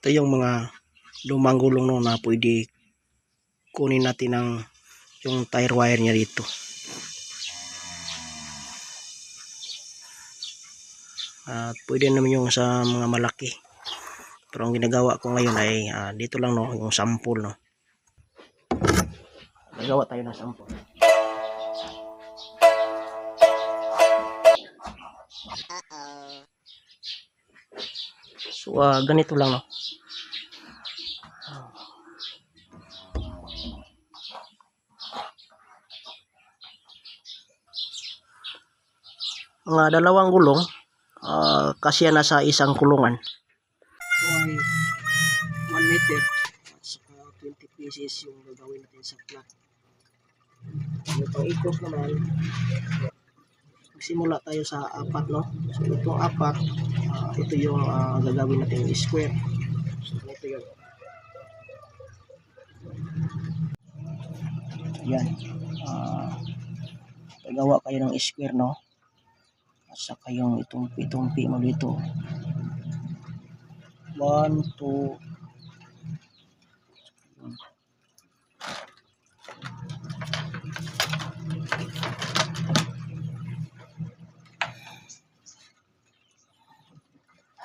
ito yung mga lumang gulong no na pwede kunin natin ng yung tire wire niya dito. At pwede naman yung sa mga malaki. Pero ang ginagawa ko ngayon ay ah, dito lang no yung sample no. Nagawa tayo ng sample so ah, ganito lang no mga dalawang gulong ah, kasi na sa isang kulungan. Ito ay 1 meter. At saka 20 pieces yung gagawin natin sa flat yung pang-ikot naman magsimula tayo sa apat no? So itong apat. Ah, ito yung ah, gagawin natin square. So ito yun yan. Ah gagawa kayo ng square no? At saka yung itumpi-tumpi mo dito 1, 2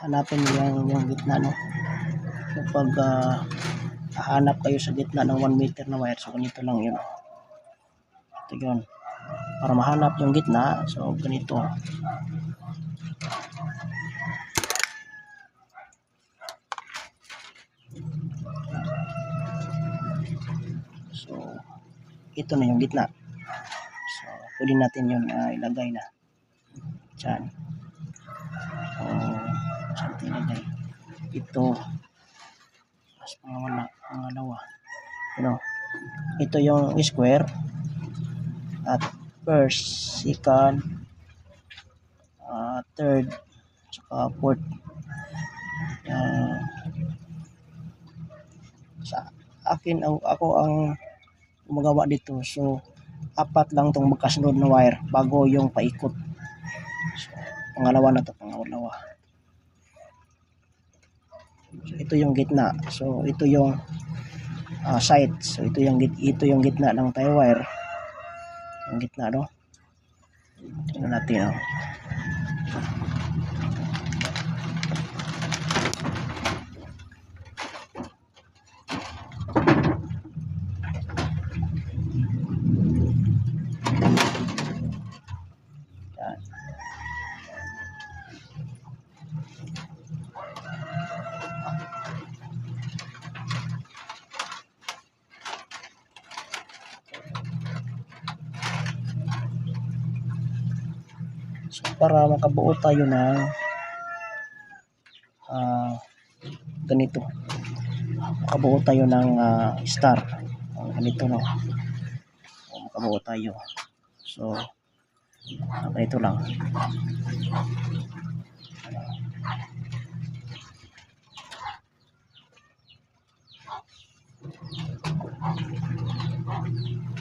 hanapin niyo yung, yung gitna no? Kapag ah, hahanap kayo sa gitna ng 1 meter na wire so ganito lang yun. Ito yun. Para mahanap yung gitna so ganito. So ito na yung gitna. So pwede natin yun ah, ilagay na. Dyan saan ito ito mas pangawala pangalawa ano ito yung square at first, second, uh, third, saka fourth. Uh, sa akin, ako, ang gumagawa dito. So, apat lang tong magkasunod na wire bago yung paikot. So, pangalawa na to, pangalawa. So, ito yung gitna. So, ito yung uh, side. So, ito yung, ito yung gitna ng tie wire ang gitna no tingnan natin oh. Para makabuo tayo ng ah, ganito. Makabuo tayo ng ah, star. Ah, ganito no. Makabuo tayo. So, ganito lang. Yun,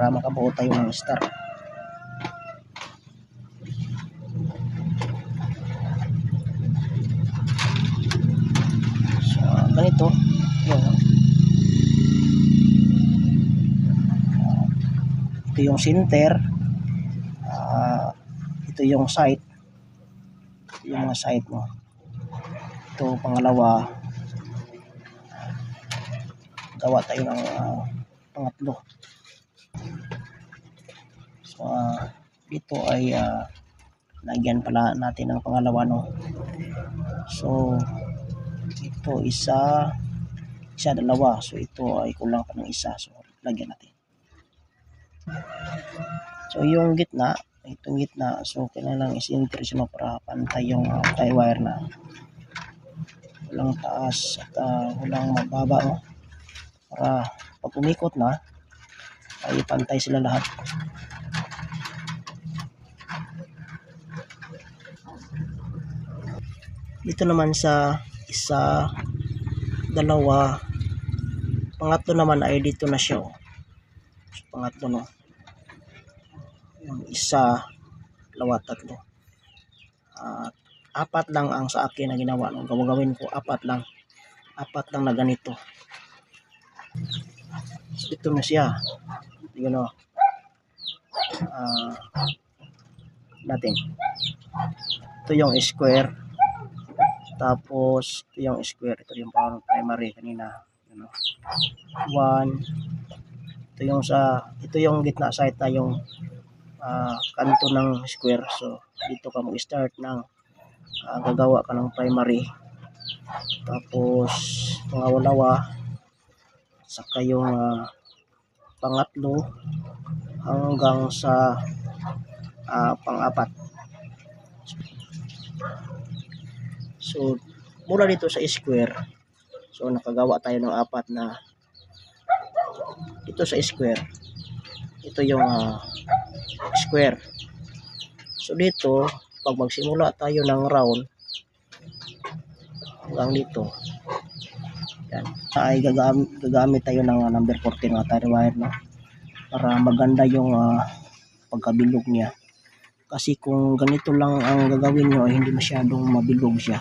para makabuo tayo ng star. So, ganito. Yun. Ito yung center. Ah, ito yung. Ito yung mga side mo. Ito pangalawa. Gawa tayo ng ah, pangatlo. So, ah, dito ay ah, lagyan pala natin ng pangalawa no. So, ito isa, isa dalawa. So, ito ay kulang pa ng isa. So, lagyan natin. So, yung gitna, itong gitna, so, kailangan is-increase mo para pantay yung uh, tie wire na. walang taas at ah, walang mababa no? para pag umikot na ay pantay sila lahat. Dito naman sa isa dalawa. Pangatlo naman ay dito na siya oh. So, pangatlo no? Yung isa dalawa tatlo. At apat lang ang sa akin na ginawa no? Gawin ko apat lang. Apat lang na ganito. So, ito na siya yun o ah natin. Ito yung square. Tapos ito yung square. Ito yung parang primary kanina. Yun o one. Ito yung sa ito yung gitna side na yung ah, kanto ng square. So dito ka mag-start ng ah, gagawa ka ng primary. Tapos pangawalawa saka yung ah, pangatlo hanggang sa ah, pang-apat. So mula dito sa square so nakagawa tayo ng apat na ito sa square ito yung ah, square. So dito pag magsimula tayo ng round hanggang dito yan. Ay gagamit, gagamit tayo ng ah, number 14 na tire wire no? Para maganda yung ah, pagkabilog niya. Kasi kung ganito lang ang gagawin nyo ay hindi masyadong mabilog siya.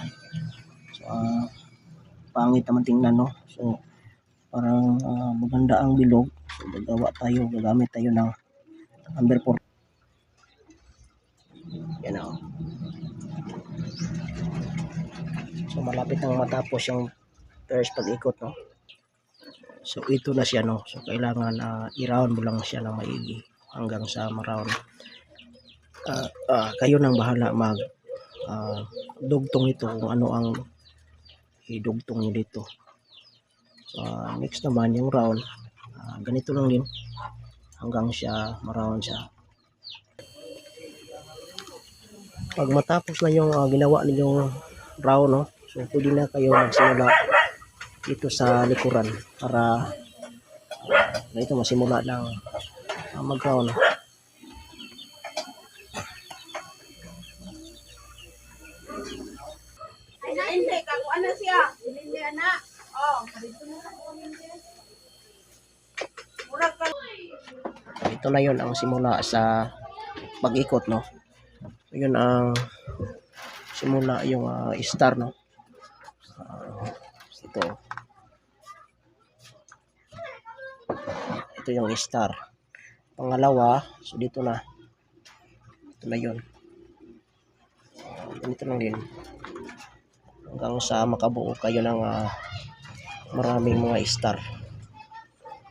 So ah, pangit naman tingnan no? So parang ah, maganda ang bilog. So gagawa tayo gagamit tayo ng number 4 yan o so malapit nang matapos yung first pag-ikot no? So ito na siya no? So kailangan ah, i-round mo lang siya ng maigi hanggang sa ma-round. Ah, ah, kayo nang bahala mag ah, dugtong ito kung ano ang idugtong nyo dito. So ah, next naman yung round ah, ganito lang din hanggang siya ma-round siya. Pag matapos na yung ah, ginawa ninyong round no? So pwede na kayo magsimula dito sa likuran para uh, ito masimula ng uh, mag-round na, hindi. Kako, ano siya? Hindi, ana. Oh, dito na ito na yon ang simula sa pag-ikot no yun ang simula yung ah, star no Ah, ito ito yung star. Pangalawa so dito na. Ito na yun. Ganito lang din. Hanggang sa makabuo kayo ng ah, maraming mga star.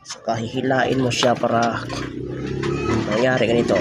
Saka hihilain mo siya para mangyari ganito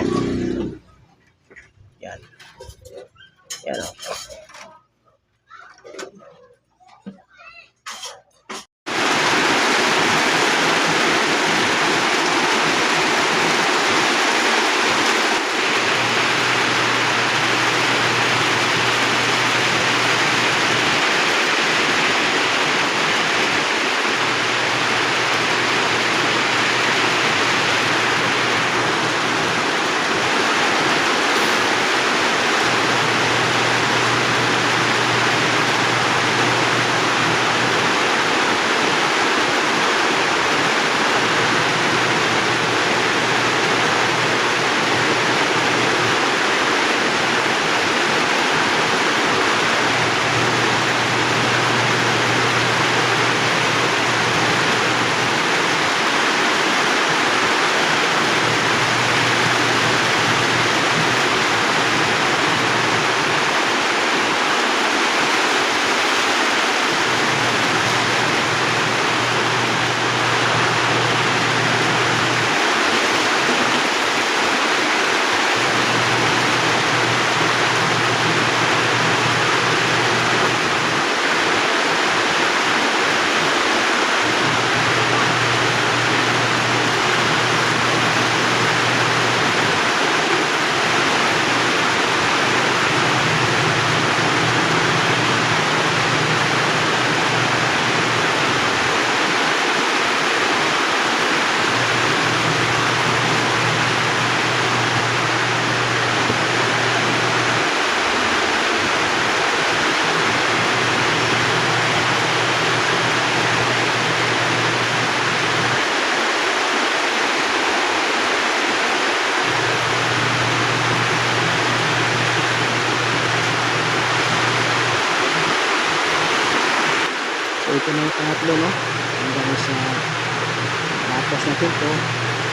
natin to.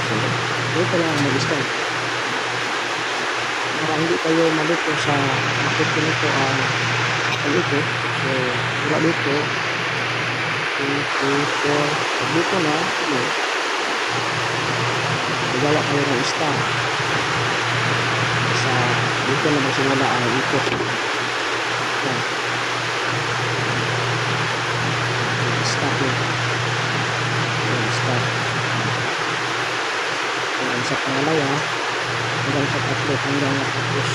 So, ito lang ang mag-start. Para hindi kayo malito sa bakit ko nito ang ang ito. So, wala dito. 2, 3, 4. So, dito na. Magawa kayo ng star. Sa dito na magsimula ang ikot. Yan. Start yun. Yan, start. Hanggang sa pangalawa, hanggang sa tatlo, hanggang matapos.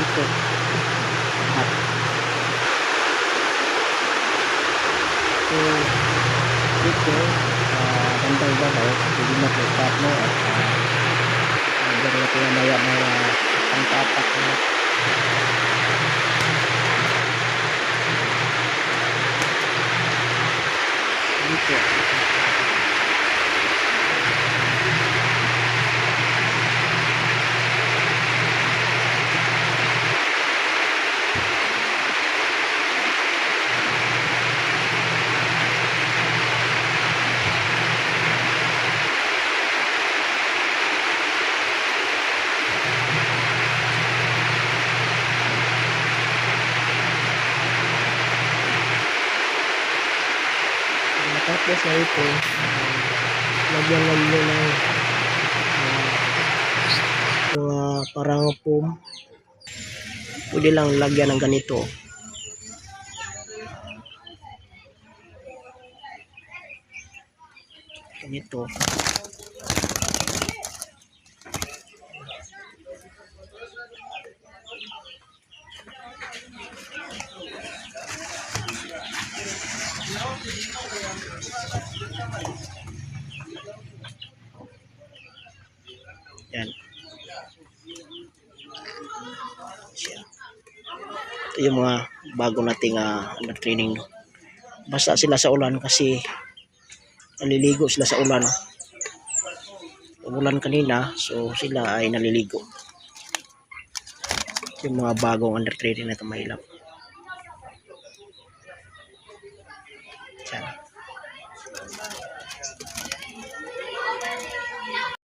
Ito. Lahat. So, dito, uh, bandang babaw, hindi na po tatlo at uh, hanggang na po maya maya ang tapak na dito. Na ito, uh, lagyan lang nyo ng uh, mga parang foam. Pwede lang lagyan ng ganito. Ganito. Ito yung mga bago nating uh, under training. No? Basta sila sa ulan kasi naliligo sila sa ulan. Umulan kanina, so sila ay naliligo. Yung mga bagong under training na ito mahilap.